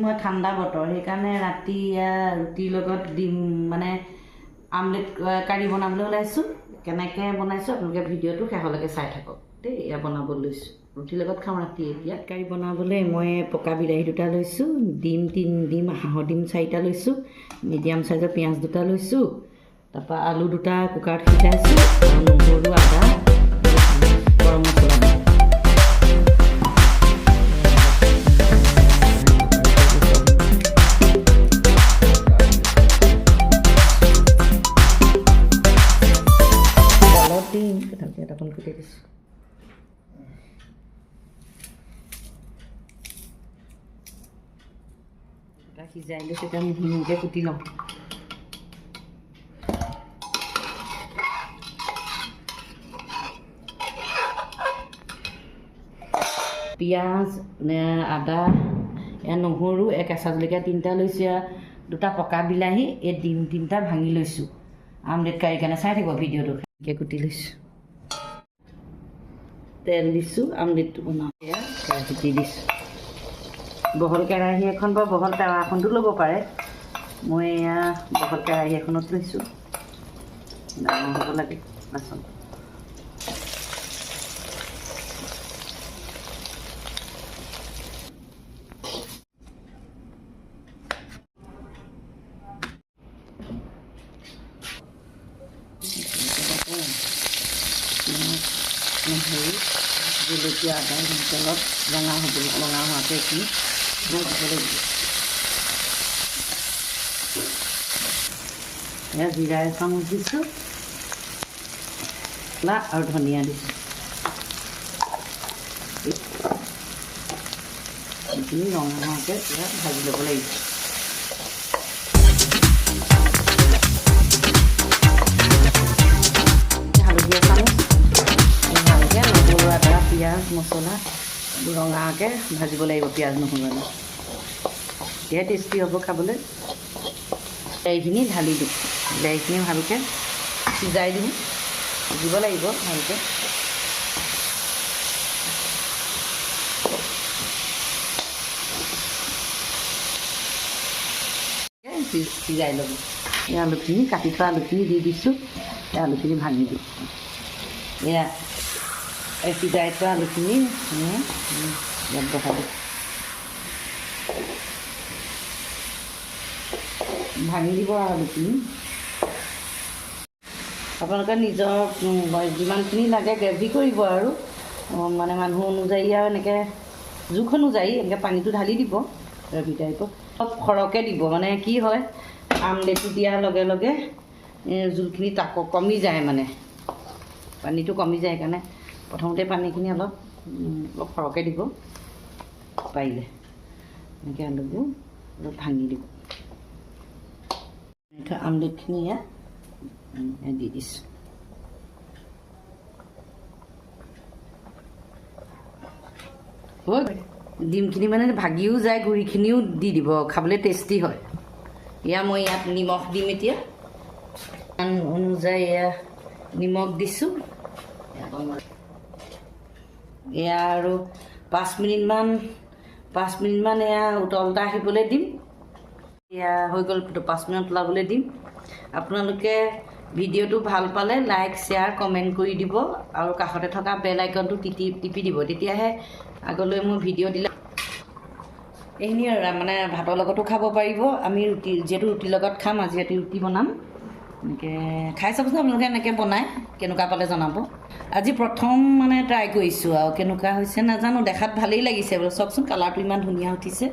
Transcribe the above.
মই ঠাণ্ডা বতৰ সেইকাৰণে ৰাতি ৰুটিৰ লগত ডিম মানে আমলেট কাৰী বনাবলৈ ওলাইছোঁ। কেনেকৈ বনাইছোঁ আপোনালোকে ভিডিঅ'টো শেষলৈকে চাই থাকক। দেই এয়া বনাব লৈছোঁ। ৰুটিৰ লগত খাওঁ ৰাতি এতিয়া। কাৰী বনাবলৈ মই পকা বিলাহী দুটা লৈছোঁ ডিম তিন ডিম হাঁহৰ ডিম চাৰিটা লৈছোঁ মিডিয়াম চাইজৰ পিঁয়াজ দুটা লৈছোঁ তাৰপৰা আলু দুটা কুকাৰত সিজাইছোঁ নহৰু আদা গৰম মছলা এটা অকণ কুটি দিছোঁ এটা সিজাই লৈছোঁ এতিয়া মিহিকৈ কুটি লওঁ পিঁয়াজ আদা নহৰু এ কেঁচা জলকীয়া তিনিটা লৈছোঁ এয়া দুটা পকা বিলাহী এই ডিম তিনিটা ভাঙি লৈছোঁ। আমলেট কাৰী কাৰণে চাই থাকিব ভিডিঅ'টো। কুটি লৈছোঁ। তেল দিছোঁ আমলেটটো বনাওঁ এয়া কেৰাহীত দি দিছোঁ। বহল কেৰাহী এখন বা বহল টাৱা এখনতো ল'ব পাৰে। মই এয়া বহল কেৰাহী এখনত লৈছোঁ। ডাঙৰ হ'ব লাগে বাচন। নহৰু boleh tiada yang telur mengah mengah hati ini nak boleh ya jirai sang disu lah out hania disu ini orang hati ya bagi boleh মছলা ৰঙাকৈ ভাজিব লাগিব পিঁয়াজ নহৰু তেতিয়া টেষ্টি হ'ব খাবলৈ বিলাহীখিনি ঢালি দিওঁ। বিলাহীখিনি ভালকৈ সিজাই দিওঁ। সিজিব লাগিব ভালকৈ। সিজাই ল'ব। এই আলুখিনি কাটি থোৱা আলুখিনি দি দিছোঁ। এই আলুখিনি ভাঙি দিওঁ। এয়া। আলুখিনি এয়া, উম, ইয়াত বহাই দিওঁ ভাঙি দিব আলুখিনি আপোনালোকে নিজৰ যিমানখিনি লাগে গ্ৰেভি কৰিব আৰু। মানে মানুহ অনুযায়ী আৰু এনেকৈ জোখ অনুযায়ী এনেকৈ পানীটো ঢালি দিব। গ্ৰেভি টাইপত অলপ সৰহকৈ দিব। মানে কি হয় আমলেটটো দিয়াৰ লগে লগে জোলখিনি তাক কমি যায় মানে। পানীটো কমি যায় সেইকাৰণে। প্ৰথমতে পানীখিনি অলপ অলপ সৰহকৈ দিব। পাৰিলে। এনেকৈ আলুবোৰ অলপ ভাঙি দিব। আমলেটখিনি ইয়াত দি দিছোঁ। ডিমখিনি মানে ভাগিও যায় গুড়িখিনিও দি দিব। খাবলৈ টেষ্টি হয়। এয়া মই ইয়াত নিমখ দিম এতিয়া। অনুযায়ী এয়া নিমখ দিছোঁ। এয়া আৰু পাঁচ মিনিটমান পাঁচ মিনিটমান এয়া উতলটা আহিবলৈ দিম। এয়া হৈ গ'ল পাঁচ মিনিট উতলাবলৈ দিম। আপোনালোকে ভিডিঅ'টো ভাল পালে লাইক শ্বেয়াৰ কমেণ্ট কৰি দিব আৰু কাষতে থকা বেল আইকনটো টিপি টিপি দিব। তেতিয়াহে আগলৈ মোৰ ভিডিঅ' দিলে এইখিনি আৰু মানে ভাতৰ লগতো খাব পাৰিব। আমি ৰুটি যিহেতু ৰুটিৰ লগত খাম আজি ৰাতি ৰুটি বনাম। এনেকৈ খাই চাবচোন আপোনালোকে এনেকৈ বনাই কেনেকুৱা পালে জনাব। আজি প্ৰথম মানে ট্ৰাই কৰিছোঁ আৰু কেনেকুৱা হৈছে নাজানো দেখাত ভালেই লাগিছে বোলে। চাওকচোন কালাৰটো ইমান ধুনীয়া উঠিছে।